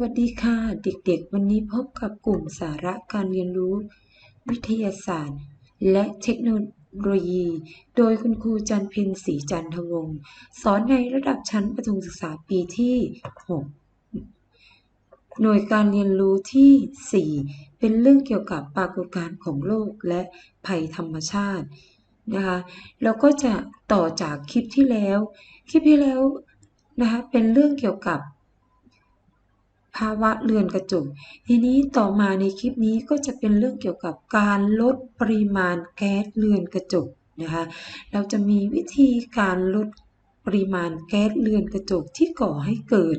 สวัสดีค่ะ เด็กๆ วันนี้พบกับกลุ่มสาระการเรียนรู้ วิทยาศาสตร์ และเทคโนโลยี โดยคุณครูจันเพ็ญศรีจันทวงศ์สอนในระดับชั้นประถมศึกษาปีที่ 6 หน่วยการเรียนรู้ที่ 4 เป็นเรื่องเกี่ยวกับปรากฏการณ์ของโลกและภัยธรรมชาตินะคะแล้วก็จะต่อจากคลิปที่แล้ว คลิปที่แล้วนะคะเป็นเรื่องเกี่ยวกับ ภาวะเรือนกระจก ทีนี้ต่อมาในคลิปนี้ก็จะเป็นเรื่องเกี่ยวกับการลดปริมาณแก๊สเรือนกระจกนะคะ เราจะมีวิธีการลดปริมาณแก๊สเรือนกระจกที่ก่อให้เกิด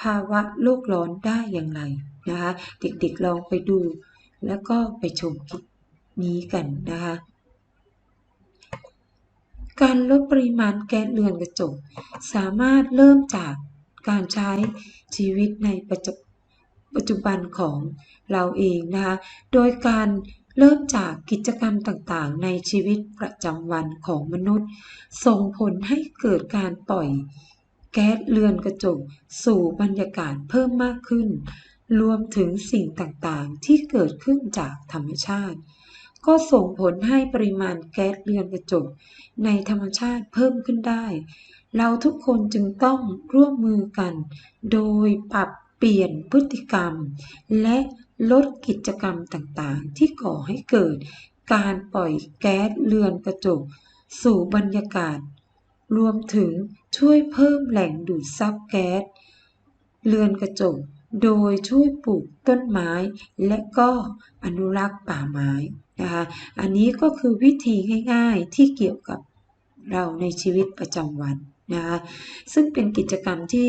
ภาวะโลกร้อนได้อย่างไรนะคะ เด็กๆลองไปดูแล้วก็ไปชมคลิปนี้กันนะคะการลดปริมาณแก๊สเรือนกระจก สามารถเริ่มจาก การใช้ชีวิตในปัจจุบันของเราเองนะคะ โดยการเริ่มจากกิจกรรมต่างๆ ในชีวิตประจำวันของมนุษย์ ส่งผลให้เกิดการปล่อยแก๊สเรือนกระจกสู่บรรยากาศเพิ่มมากขึ้น รวมถึงสิ่งต่างๆ ที่เกิดขึ้นจากธรรมชาติ ก็ส่งผลให้ปริมาณแก๊สเรือนกระจกในธรรมชาติเพิ่มขึ้นได้ เราทุกคนจึงต้องร่วมมือกัน โดยปรับเปลี่ยนพฤติกรรม และลดกิจกรรมต่างๆ ที่ก่อให้เกิด การปล่อยแก๊สเรือนกระจก สู่บรรยากาศ รวมถึงช่วยเพิ่มแหล่งดูดซับแก๊สเรือนกระจก โดยช่วยปลูกต้นไม้ และก็อนุรักษ์ป่าไม้นะคะอันนี้ก็คือวิธีง่าย ๆที่เกี่ยวกับเราในชีวิตประจำวัน นะคะซึ่งเป็นกิจกรรมที่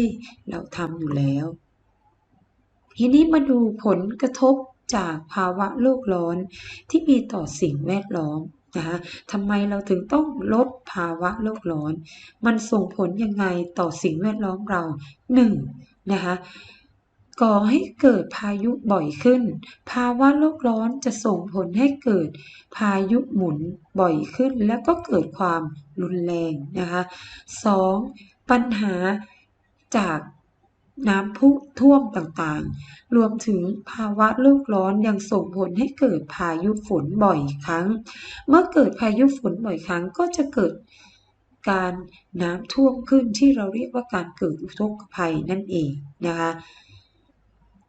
เราทำอยู่แล้ว ทีนี้มาดูผลกระทบจากภาวะโลกร้อนที่มีต่อสิ่งแวดล้อมนะคะทำไมเราถึงต้องลดภาวะโลกร้อน มันส่งผลยังไงต่อสิ่งแวดล้อมเราหนึ่งนะคะ ก่อให้เกิดพายุบ่อยขึ้น ภาวะโลกร้อนจะส่งผลให้เกิดพายุหมุนบ่อยขึ้น และก็เกิดความรุนแรงนะคะ 2. ปัญหาจากน้ำพุท่วมต่างๆ รวมถึงภาวะโลกร้อนยังส่งผลให้เกิดพายุฝนบ่อยครั้ง เมื่อเกิดพายุฝนบ่อยครั้งก็จะเกิดการน้ำท่วมขึ้นที่เราเรียกว่าการเกิดอุทกภัยนั่นเองนะคะ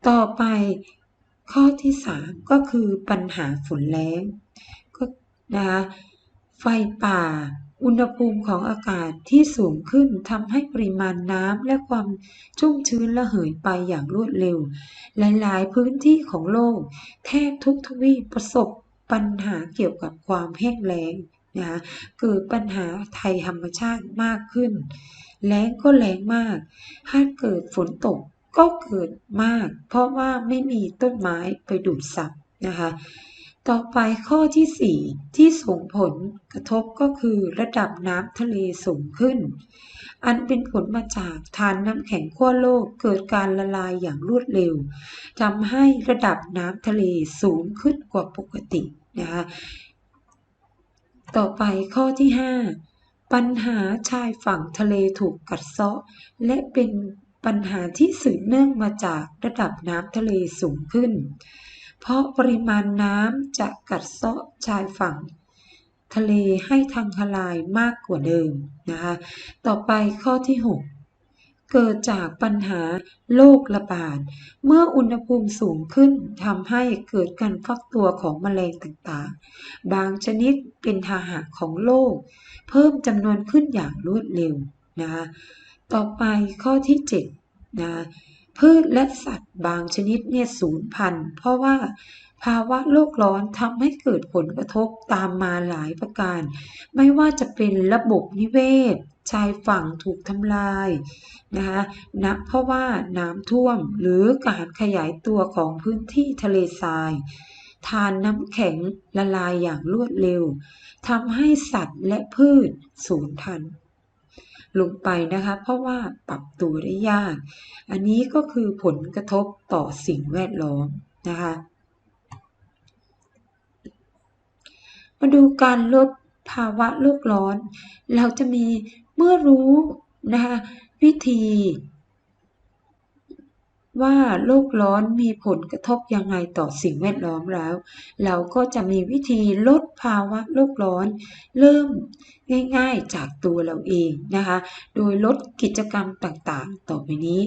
ต่อไปข้อที่ 3 ก็คือปัญหาฝนแล้งก็นะคะไฟป่า อุณหภูมิของอากาศที่สูงขึ้นทำให้ปริมาณน้ำและความชุ่มชื้นระเหยไปอย่างรวดเร็ว หลาย ๆ พื้นที่ของโลก แทบทุกทวีปประสบปัญหาเกี่ยวกับความแห้งแล้งนะคะเกิดปัญหาไทยธรรมชาติมากขึ้น แล้งก็แล้งมาก ถ้าเกิดฝนตก ก็เกิดมาก เพราะว่าไม่มีต้นไม้ไปดูดซับนะคะ ต่อไปข้อที่ 4 ที่ส่งผลกระทบก็คือระดับน้ำทะเลสูงขึ้น อันเป็นผลมาจากทานน้ำแข็งขั้วโลกเกิดการละลายอย่างรวดเร็วทำให้ระดับน้ำทะเลสูงขึ้นกว่าปกตินะคะต่อไปข้อที่ 5 ปัญหาชายฝั่งทะเลถูกกัดเซาะ และเป็น ปัญหาที่สืบเนื่องมาจากระดับน้ำทะเลสูงขึ้น เพราะปริมาณน้ำจะกัดเซาะชายฝั่ง ทะเลให้ทางทลายมากกว่าเดิมนะคะ ต่อไปข้อที่ 6 เกิดจากปัญหาโรคระบาด เมื่ออุณหภูมิสูงขึ้นทำให้เกิดการฟักตัวของแมลงต่างๆ บางชนิดเป็นทาหะของโลกเพิ่มจำนวนขึ้นอย่างรวดเร็วนะคะ ต่อไปข้อที่7นะพืชและสัตว์บางชนิดเนี่ยสูญพันธุ์เพราะว่าภาวะโลกร้อนทำให้เกิดผลกระทบตามมาหลายประการ ไม่ว่าจะเป็นระบบนิเวศ ชายฝั่งถูกทำลายนะคะนะเพราะว่าน้ำท่วมหรือการขยายตัวของพื้นที่ทะเลทรายทานน้ำแข็งละลายอย่างรวดเร็วทำให้สัตว์และพืชสูญพันธุ์ ลงไปนะคะ เพราะว่าปรับตัวได้ยาก อันนี้ก็คือผลกระทบต่อสิ่งแวดล้อมนะคะ มาดูการลดภาวะโลกร้อน เราจะมีเมื่อรู้นะคะวิธี ว่าโลกร้อนมีผลกระทบยังไงต่อสิ่งแวดล้อมแล้ว เราก็จะมีวิธีลดภาวะโลกร้อน เริ่มง่ายๆจากตัวเราเองนะคะ โดยลดกิจกรรมต่างๆ ต่อไปนี้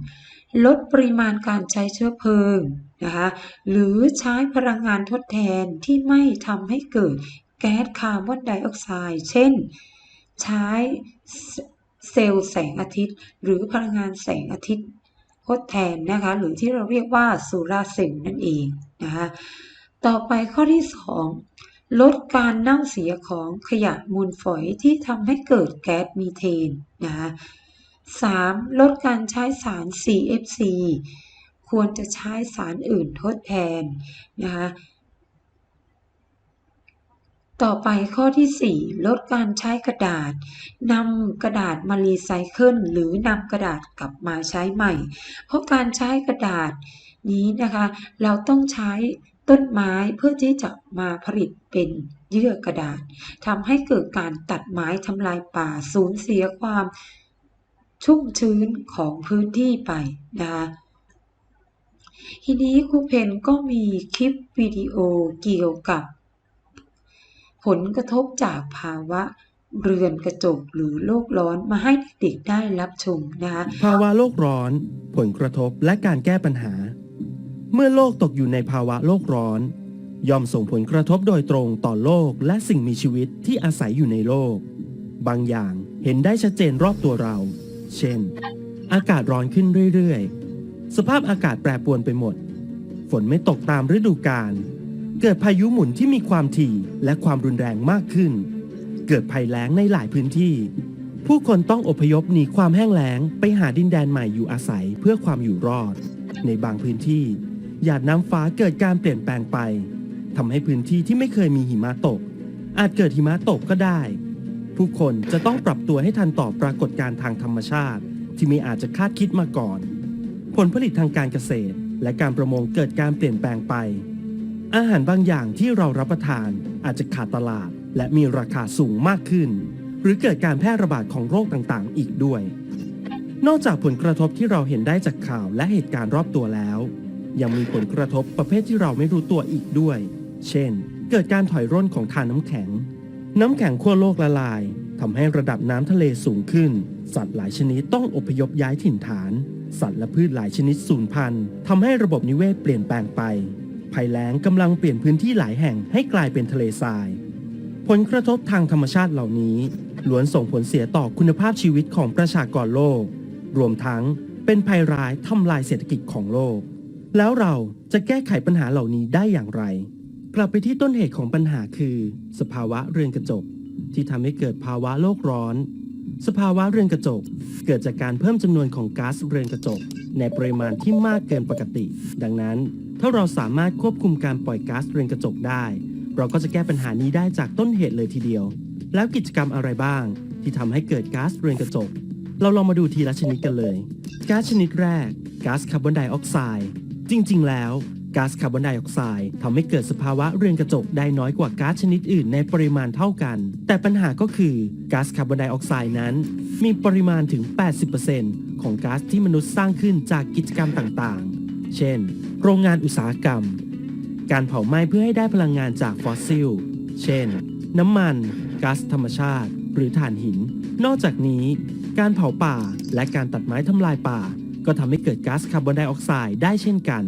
1. ลดปริมาณการใช้เชื้อเพลิงนะคะหรือใช้พลังงานทดแทนที่ไม่ทำให้เกิดแก๊สคาร์บอนไดออกไซด์เช่น ใช้เซลล์แสงอาทิตย์ หรือพลังงานแสงอาทิตย์ ทดแทนนะคะหรือที่เราเรียกว่าสุราเซลล์นั่นเองนะคะต่อไปข้อที่ 2 ลดการเน่าเสียของขยะมูลฝอยที่ทำให้เกิดแก๊สมีเทนนะคะ 3. ลดการใช้สาร CFC ควรจะใช้สารอื่นทดแทนนะคะ ต่อไปข้อที่ 4 ลดการใช้กระดาษนำกระดาษมารีไซเคิลหรือนำกระดาษกลับมาใช้ใหม่ เพราะการใช้กระดาษนี้นะคะ เราต้องใช้ต้นไม้เพื่อที่จะมาผลิตเป็นเยื่อกระดาษทำให้เกิดการตัดไม้ทำลายป่าสูญเสียความชุ่มชื้นของพื้นที่ไปนะคะทีนี้ครูเพนก็มีคลิปวิดีโอเกี่ยวกับ ผลกระทบจากภาวะเรือนกระจกหรือโลกร้อนมาให้เด็กๆได้รับชมนะคะภาวะโลกร้อน ผลกระทบและการแก้ปัญหา เมื่อโลกตกอยู่ในภาวะโลกร้อน ย่อมส่งผลกระทบโดยตรงต่อโลกและสิ่งมีชีวิตที่อาศัยอยู่ในโลก บางอย่างเห็นได้ชัดเจนรอบตัวเรา เช่น อากาศร้อนขึ้นเรื่อยๆ สภาพอากาศแปรปรวนไปหมด ฝนไม่ตกตามฤดูกาล เกิดพายุหมุนที่มีความถี่และความรุนแรงมากขึ้น เกิดภัยแล้งในหลายพื้นที่ ผู้คนต้องอพยพหนีความแห้งแล้งไปหาดินแดนใหม่อยู่อาศัยเพื่อความอยู่รอด ในบางพื้นที่ หยาดน้ำฟ้าเกิดการเปลี่ยนแปลงไปทำให้พื้นที่ที่ไม่เคยมีหิมะตก อาจเกิดหิมะตกก็ได้ ผู้คนจะต้องปรับตัวให้ทันต่อปรากฏการณ์ทางธรรมชาติ ที่ไม่อาจจะคาดคิดมาก่อน ผลผลิตทางการเกษตร และการประมงเกิดการเปลี่ยนแปลงไป อาหารบางอย่างที่เรารับประทานอาจจะขาดตลาด และมีราคาสูงมากขึ้น หรือเกิดการแพร่ระบาดของโรคต่างๆ อีกด้วย นอกจากผลกระทบที่เราเห็นได้จากข่าวและเหตุการณ์รอบตัวแล้ว ยังมีผลกระทบประเภทที่เราไม่รู้ตัวอีกด้วย เช่น เกิดการถอยร่นของทานน้ำแข็ง น้ำแข็งขั้วโลกละลายทำให้ระดับน้ำทะเลสูงขึ้น สัตว์หลายชนิดต้องอพยพย้ายถิ่นฐาน สัตว์และพืชหลายชนิดสูญพันธุ์ทำให้ระบบนิเวศเปลี่ยนแปลงไป ภัยแล้งกำลังเปลี่ยนพื้นที่หลายแห่งให้กลายเป็นทะเลทราย ผลกระทบทางธรรมชาติเหล่านี้ล้วนส่งผลเสียต่อคุณภาพชีวิตของประชากรโลก รวมทั้งเป็นภัยร้ายทำลายเศรษฐกิจของโลก แล้วเราจะแก้ไขปัญหาเหล่านี้ได้อย่างไร กลับไปที่ต้นเหตุของปัญหาคือ สภาวะเรือนกระจกที่ทำให้เกิดภาวะโลกร้อน สภาวะเรือนกระจก เกิดจากการเพิ่มจำนวนของก๊าซเรือนกระจก ในปริมาณที่มากเกินปกติ ดังนั้น ถ้าเราสามารถควบคุมการปล่อยก๊าซเรือนกระจกได้ เราก็จะแก้ปัญหานี้ได้จากต้นเหตุเลยทีเดียว แล้วกิจกรรมอะไรบ้าง ที่ทำให้เกิดก๊าซเรือนกระจก เราลองมาดูทีละชนิดกันเลยก๊าซชนิดแรกก๊าซคาร์บอนไดออกไซด์จริง ๆ แล้ว ก๊าซคาร์บอนไดออกไซด์ทำให้เกิดสภาวะเรือนกระจกได้น้อยกว่าก๊าซชนิดอื่นในปริมาณเท่ากัน แต่ปัญหาก็คือก๊าซคาร์บอนไดออกไซด์นั้น มีปริมาณถึง 80%ของก๊าซที่มนุษย์สร้างขึ้นจากกิจกรรมต่างๆ เช่น โรงงานอุตสาหกรรม การเผาไหม้เพื่อให้ได้พลังงานจากฟอสซิล เช่น น้ำมัน ก๊าซธรรมชาติ หรือถ่านหิน นอกจากนี้ การเผาป่าและการตัดไม้ทำลายป่า ก็ทำให้เกิดก๊าซคาร์บอนไดออกไซด์ได้เช่นกัน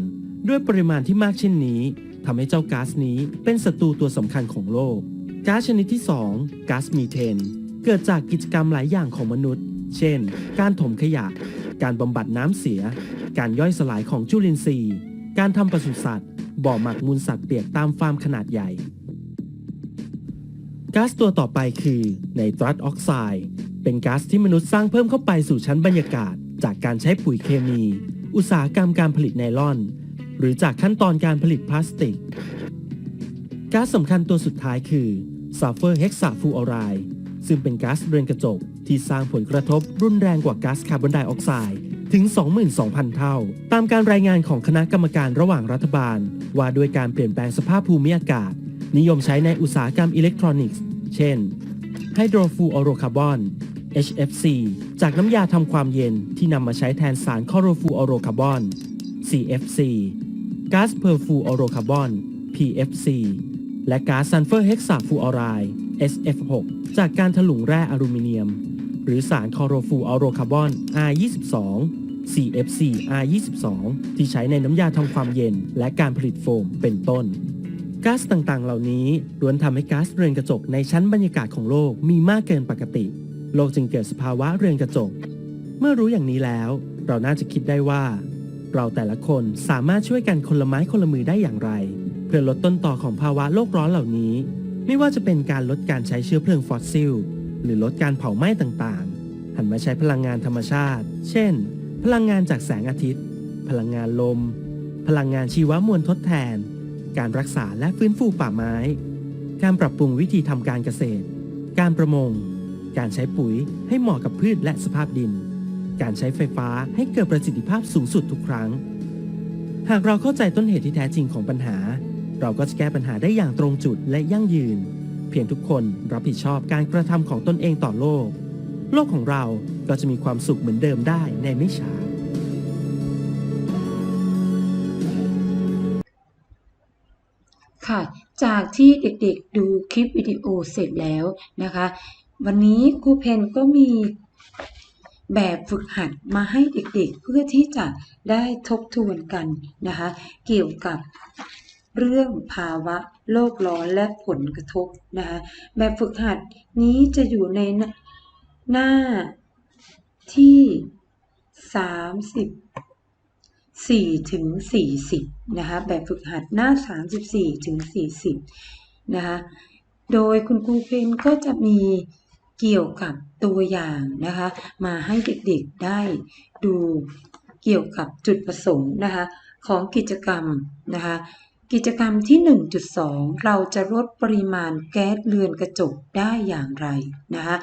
ด้วยปริมาณที่มากเช่นนี้ทำให้เจ้าก๊าซนี้เป็นศัตรูตัวสำคัญของโลก ก๊าซชนิดที่ 2 ก๊าซมีเทน เกิดจากกิจกรรมหลายอย่างของมนุษย์ เช่น การถมขยะ การบำบัดน้ำเสีย การย่อยสลายของจุลินทรีย์ การทำปศุสัตว์ บ่อหมักมูลสัตว์เปียกตามฟาร์มขนาดใหญ่ ก๊าซตัวต่อไปคือไนตรัสออกไซด์ เป็นก๊าซที่มนุษย์สร้างเพิ่มเข้าไปสู่ชั้นบรรยากาศ จากการใช้ปุ๋ยเคมี อุตสาหกรรมการผลิตไนลอน หรือจากขั้นตอนการผลิตพลาสติก ก๊าซสำคัญตัวสุดท้ายคือซัลเฟอร์เฮกซาฟูออไรด์ซึ่งเป็นก๊าซเรือนกระจก ที่สร้างผลกระทบรุนแรงกว่าก๊าซคาร์บอนไดออกไซด์ถึง 22,000 เท่า ตามการรายงานของคณะกรรมการระหว่างรัฐบาล ว่าด้วยการเปลี่ยนแปลงสภาพภูมิอากาศ นิยมใช้ในอุตสาหกรรมอิเล็กทรอนิกส์ เช่นไฮโดรฟูออโรคาร์บอน HFC จากน้ำยาทำความเย็นที่นำมาใช้แทนสารคลอโรฟลูออโรคาร์บอน CFC ก๊าซเพอร์ฟูออโรคาร์บอน PFC และก๊าซซัลเฟอร์เฮกซาฟูออไรด์ SF6 จากการถลุงแร่อลูมิเนียม หรือสารคอโรฟูออโรคาร์บอน R22 CFC R22 ที่ใช้ในน้ำยาทำความเย็นและการผลิตโฟมเป็นต้นก๊าซต่างๆ เหล่านี้ล้วนทำให้ก๊าซเรือนกระจกในชั้นบรรยากาศของโลกมีมากเกินปกติ โลกจึงเกิดสภาวะเรือนกระจก เมื่อรู้อย่างนี้แล้ว เราน่าจะคิดได้ว่า เราแต่ละคนสามารถช่วยกันคนละไม้คนละมือได้อย่างไร เพื่อลดต้นต่อของภาวะโลกร้อนเหล่านี้ ไม่ว่าจะเป็นการลดการใช้เชื้อเพลิงฟอสซิล หรือลดการเผาไหม้ต่างๆ หันมาใช้พลังงานธรรมชาติ เช่น พลังงานจากแสงอาทิตย์ พลังงานลม พลังงานชีวมวลทดแทน การรักษาและฟื้นฟูป่าไม้ การปรับปรุงวิธีทำการเกษตร การประมง การใช้ปุ๋ยให้เหมาะกับพืชและสภาพดิน การใช้ไฟฟ้าให้เกิดประสิทธิภาพสูงสุดทุกครั้ง หากเราเข้าใจต้นเหตุที่แท้จริงของปัญหา เราก็จะแก้ปัญหาได้อย่างตรงจุดและยั่งยืน เพียงทุกคนรับผิดชอบการกระทำของตนเองต่อโลก โลกของเราก็จะมีความสุขเหมือนเดิมได้ในไม่ช้าค่ะ จากที่เด็กๆดูคลิปวิดีโอเสร็จแล้วนะคะ วันนี้ครูเพนก็มี แบบฝึกหัดมาให้เด็กๆ เพื่อที่จะได้ทบทวนกันนะคะ เกี่ยวกับเรื่องภาวะโลกร้อนและผลกระทบนะคะแบบฝึกหัดนี้จะอยู่ในหน้าที่ 30 4ถึง40นะคะแบบฝึกหัดหน้า 34ถึง40นะคะโดยคุณครูเพนก็จะมี เกี่ยวกับตัวอย่างนะคะ มาให้เด็กๆได้ดูเกี่ยวกับจุดประสงค์นะคะของกิจกรรมนะคะกิจกรรมที่ 1.2 เราจะลดปริมาณแก๊สเรือนกระจกได้อย่างไรนะคะ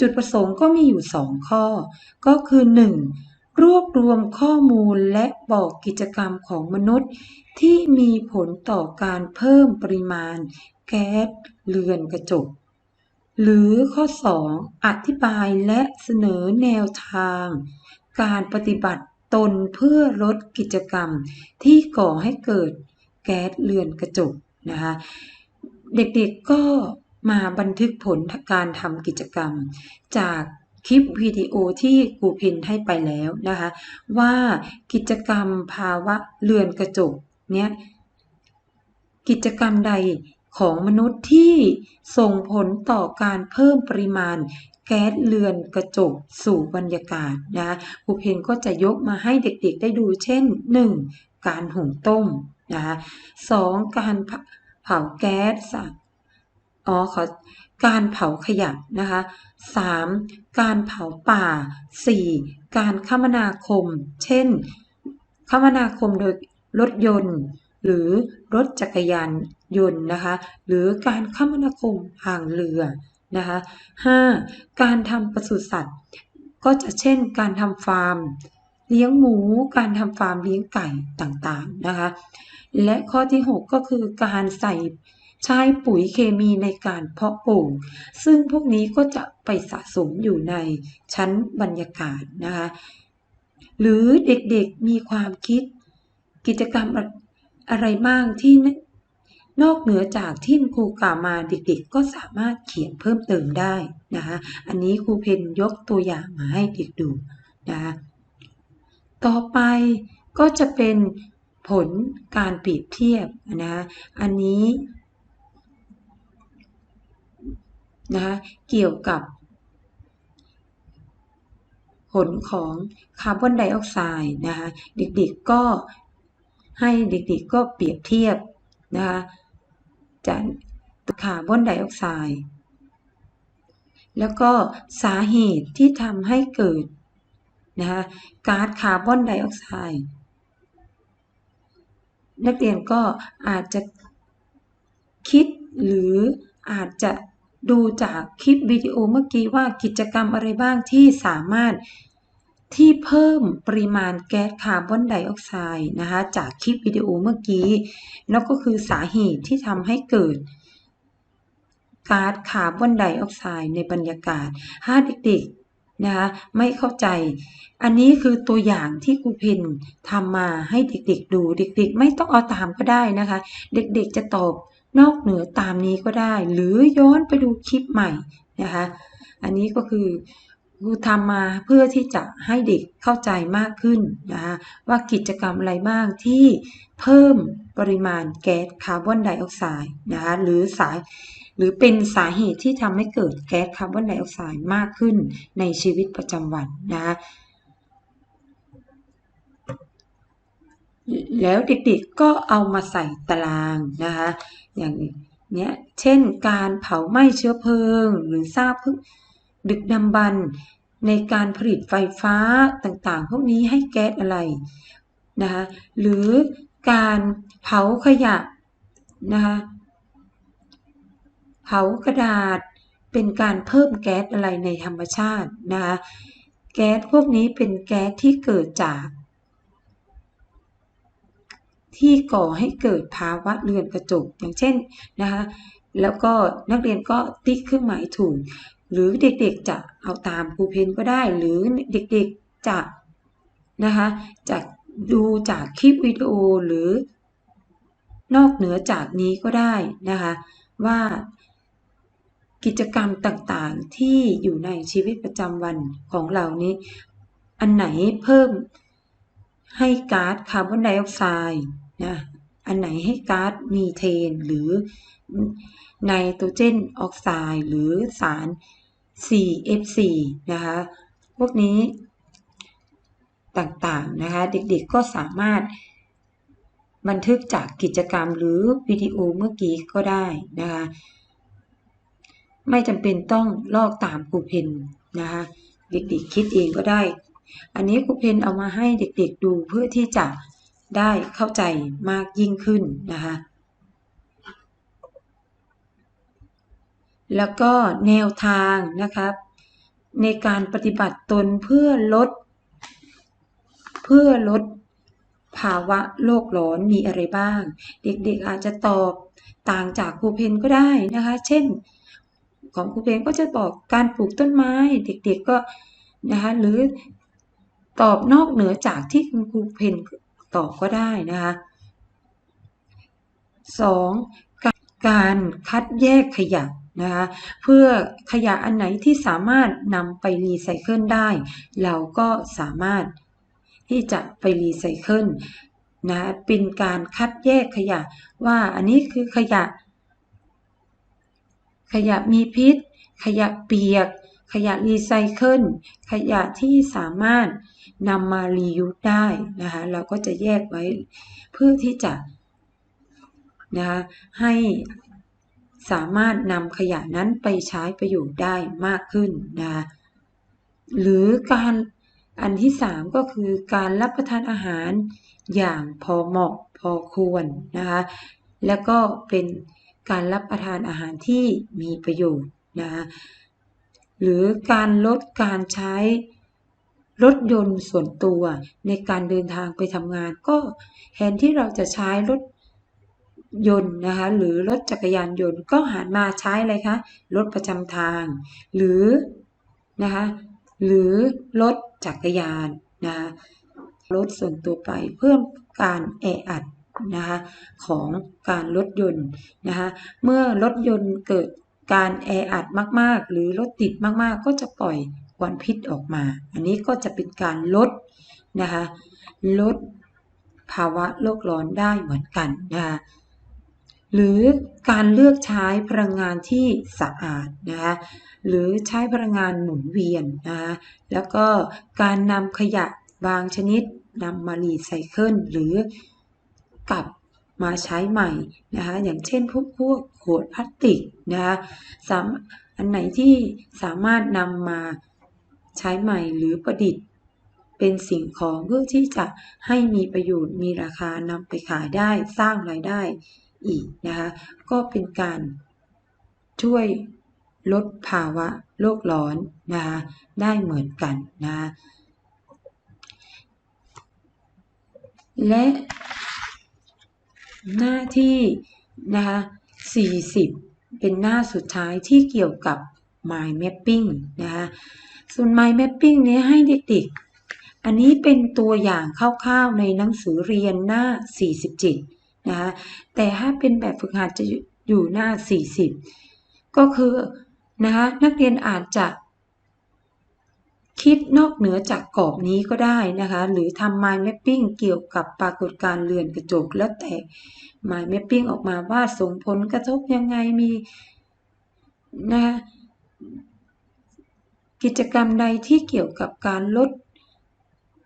จุดประสงค์ก็มีอยู่ 2 ข้อ ก็คือ 1. รวบรวมข้อมูลและบอกกิจกรรมของมนุษย์ ที่มีผลต่อการเพิ่มปริมาณแก๊สเรือนกระจก หรือข้อ 2. อธิบายและเสนอแนวทาง การปฏิบัติตนเพื่อลดกิจกรรมที่ก่อให้เกิดแก๊สเรือนกระจกนะคะเด็กๆก็มาบันทึกผลการทำกิจกรรม จากคลิปวิดีโอที่ครูพินให้ไปแล้วนะคะว่ากิจกรรมภาวะเรือนกระจกเนี้ยกิจกรรมใด ของมนุษย์ที่ส่งผลต่อการเพิ่มปริมาณแก๊สเรือนกระจกสู่บรรยากาศนะครูเพนก็จะยกมาให้เด็กๆได้ดูเช่น 1. การหุงต้มนะคะสองการเผาแก๊สอ๋อขอการเผาขยะนะคะ 3. การเผาป่า 4. การคมนาคม เช่น คมนาคมโดยรถยนต์ หรือรถจักรยานยนต์นะคะ หรือการคมนาคมทางเรือนะคะ 5. การทำปศุสัตว์ ก็จะเช่นการทำฟาร์ม เลี้ยงหมู การทำฟาร์มเลี้ยงไก่ต่างๆนะคะ และข้อที่ 6 ก็คือการใส่ใช้ปุ๋ยเคมีในการเพาะปลูก ซึ่งพวกนี้ก็จะไปสะสมอยู่ในชั้นบรรยากาศนะคะ หรือเด็กๆมีความคิดกิจกรรม อะไรบ้างที่นอกเหนือจากที่ครูกล่าวมาเด็กๆ ก็สามารถเขียนเพิ่มเติมได้นะคะอันนี้ครูเพนยกตัวอย่างมาให้เด็กดูนะคะต่อไปก็จะเป็นผลการเปรียบเทียบนะอันนี้นะคะเกี่ยวกับ ผลของคาร์บอนไดออกไซด์นะคะเด็กๆก็ ให้เด็กๆก็เปรียบเทียบนะคะจากคาร์บอนไดออกไซด์แล้วก็สาเหตุที่ทำให้เกิดนะคะก๊าซคาร์บอนไดออกไซด์นักเรียนก็อาจจะคิดหรืออาจจะดูจากคลิปวิดีโอเมื่อกี้ว่ากิจกรรมอะไรบ้างที่สามารถ ที่เพิ่มปริมาณแก๊สคาร์บอนไดออกไซด์นะคะจากคลิปวิดีโอเมื่อกี้ แล้วก็คือสาเหตุที่ทำให้เกิดก๊าซคาร์บอนไดออกไซด์ในบรรยากาศถ้าเด็กๆนะคะไม่เข้าใจ อันนี้คือตัวอย่างที่ครูเพนทำมาให้เด็กๆดู เด็กๆ ไม่ต้องเอาตามก็ได้นะคะ เด็กๆจะตอบนอกเหนือตามนี้ก็ได้ หรือย้อนไปดูคลิปใหม่นะคะ อันนี้ก็คือ ครูทำมาเพื่อที่จะให้เด็กเข้าใจมากขึ้นนะคะว่ากิจกรรมอะไรบ้างที่เพิ่มปริมาณแก๊สคาร์บอนไดออกไซด์นะคะหรือสายหรือเป็นสาเหตุที่ทำให้เกิดแก๊สคาร์บอนไดออกไซด์มากขึ้นในชีวิตประจำวันนะคะแล้วเด็กๆก็เอามาใส่ตารางนะคะอย่างเนี้ยเช่นการเผาไหม้เชื้อเพลิงหรือสร้างพึ่ง ดึกดำบรรพ์ในการผลิตไฟฟ้าต่างๆ พวกนี้ให้แก๊สอะไรนะคะหรือการเผาขยะนะคะเผากระดาษเป็นการเพิ่มแก๊สอะไรในธรรมชาตินะคะแก๊สพวกนี้เป็นแก๊สที่เกิดจาก ที่ก่อให้เกิดภาวะเรือนกระจกอย่างเช่นนะคะแล้วก็นักเรียนก็ติ๊กเครื่องหมายถูก หรือเด็กๆจะเอาตามครูเพนก็ได้ หรือเด็กๆจะนะคะจะดูจากคลิปวิดีโอหรือนอกเหนือจากนี้ก็ได้นะคะว่ากิจกรรมต่างๆที่อยู่ในชีวิตประจำวันของเรานี้ อันไหนเพิ่มให้ก๊าซคาร์บอนไดออกไซด์นะอันไหนให้ก๊าซมีเทนหรือ ไนโตรเจนออกไซด์หรือสาร CFC นะคะ พวกนี้ต่างๆนะคะ เด็กๆก็สามารถบันทึกจากกิจกรรมหรือวิดีโอเมื่อกี้ก็ได้นะคะไม่จำเป็นต้องลอกตามครูเพนนะคะเด็กๆคิดเองก็ได้ อันนี้ครูเพนเอามาให้เด็กๆดูเพื่อที่จะได้เข้าใจมากยิ่งขึ้นนะคะ แล้วก็แนวทางนะครับ ในการปฏิบัติตนเพื่อลด เพื่อลดภาวะโลกร้อนมีอะไรบ้าง เด็กๆอาจจะตอบต่างจากครูเพนก็ได้นะคะ เช่น ของครูเพนก็จะบอกการปลูกต้นไม้ เด็กๆก็นะคะหรือตอบนอกเหนือจากที่คุณครูเพนตอบก็ได้นะคะสองการคัดแยกขยะ นะคะเพื่อขยะอันไหนที่สามารถนำไปรีไซเคิลได้ เราก็สามารถที่จะไปรีไซเคิลนะเป็นการคัดแยกขยะว่าอันนี้คือขยะ ขยะมีพิษ ขยะเปียก ขยะรีไซเคิลขยะที่สามารถนำมารียูสได้นะคะเราก็จะแยกไว้เพื่อที่จะนะคะให้ สามารถนำขยะนั้นไปใช้ประโยชน์ได้มากขึ้นนะหรือการอันที่สามก็คือการรับประทานอาหารอย่างพอเหมาะพอควรนะคะแล้วก็เป็นการรับประทานอาหารที่มีประโยชน์นะคะหรือการลดการใช้รถยนต์ส่วนตัวในการเดินทางไปทำงาน ก็แทนที่เราจะใช้รถ ยนต์นะคะหรือรถจักรยานยนต์ก็หันมาใช้อะไรคะรถประจำทาง หรือนะคะหรือรถจักรยานนะคะรถส่วนตัวไปเพิ่มการแออัดนะคะของการรถยนต์นะคะเมื่อรถยนต์เกิดการแออัดมากๆ หรือรถติดมากๆ ก็จะปล่อยควันพิษออกมา อันนี้ก็จะเป็นการลดนะคะลดภาวะโลกร้อนได้เหมือนกันนะคะ หรือการเลือกใช้พลังงานที่สะอาดนะคะหรือใช้พลังงานหมุนเวียนนะคะแล้วก็การนำขยะบางชนิดนำมารีไซเคิลหรือกลับมาใช้ใหม่นะคะอย่างเช่นพวกพวกขวดพลาสติกนะคะสามอันไหนที่สามารถนำมาใช้ใหม่หรือประดิษฐ์เป็นสิ่งของเพื่อที่จะให้มีประโยชน์มีราคานำไปขายได้สร้างรายได้ อีกนะคะก็เป็นการช่วยลดภาวะโลกร้อนนะคะได้เหมือนกันนะและหน้าที่นะคะ40 เป็นหน้าสุดท้ายที่เกี่ยวกับ mind mapping นะคะส่วน mind mapping นี้ให้เด็กๆ อันนี้เป็นตัวอย่างคร่าวๆในหนังสือเรียนหน้า 47 นะคะแต่ถ้าเป็นแบบฝึกหัดจะอยู่หน้า 40 ก็คือนะคะนักเรียนอาจจะคิดนอกเหนือจากกรอบนี้ก็ได้นะคะ หรือทำ mind mapping เกี่ยวกับปรากฏการณ์เรือนกระจก แล้วแต่ mind mapping ออกมาว่าส่งผลกระทบยังไงมีนะคะกิจกรรมใดที่เกี่ยวกับการลด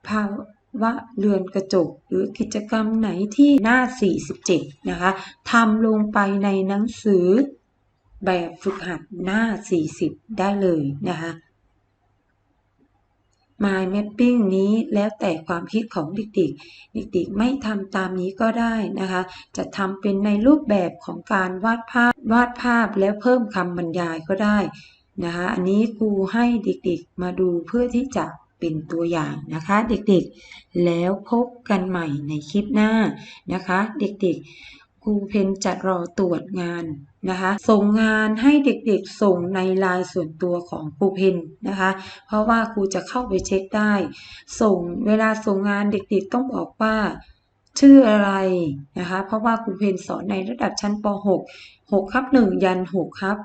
ภาวะ วเรือนกระจกหรือกิจกรรมไหนที่หน้า 47 นะคะทำลงไปในหนังสือแบบฝึกหัดหน้า 40 ได้เลยนะคะ mind mapping นี้แล้วแต่ความคิดของเด็กๆ เด็กๆ ไม่ทำตามนี้ก็ได้นะคะ จะทำเป็นในรูปแบบของการวาดภาพ วาดภาพแล้วเพิ่มคำบรรยายก็ได้นะคะ อันนี้ครูให้เด็กๆ มาดูเพื่อที่จะ เป็นตัวอย่างนะคะเด็กๆ แล้วพบกันใหม่ในคลิปหน้านะคะ เด็กๆ ครูเพนจะรอตรวจงานนะคะ ส่งงานให้เด็กๆส่งในไลน์ส่วนตัวของครูเพนนะคะ เพราะว่าครูจะเข้าไปเช็คได้ ส่งเวลาส่งงานเด็กๆต้องบอกว่าชื่ออะไรนะคะ เพราะว่าครูเพนสอนในระดับชั้นป .6 6ครับ1ยัน6ครับ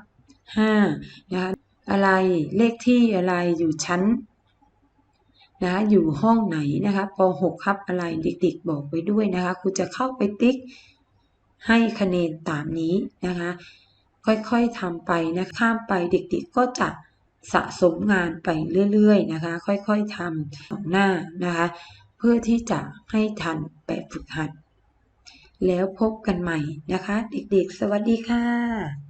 5นะคะอะไรเลขที่อะไรอยู่ชั้น นะคะอยู่ห้องไหนนะคะป .6 ครับอะไรเด็กๆ บอกไว้ด้วยนะคะครูจะเข้าไปติ๊กให้คะแนนตามนี้นะคะ ค่อยๆทำไปนะข้ามไปเด็กๆก็จะสะสมงานไปเรื่อยๆนะคะ ค่อยๆทำสองหน้านะคะ เพื่อที่จะให้ทันแบบฝึกหัด แล้วพบกันใหม่นะคะ เด็กๆ สวัสดีค่ะ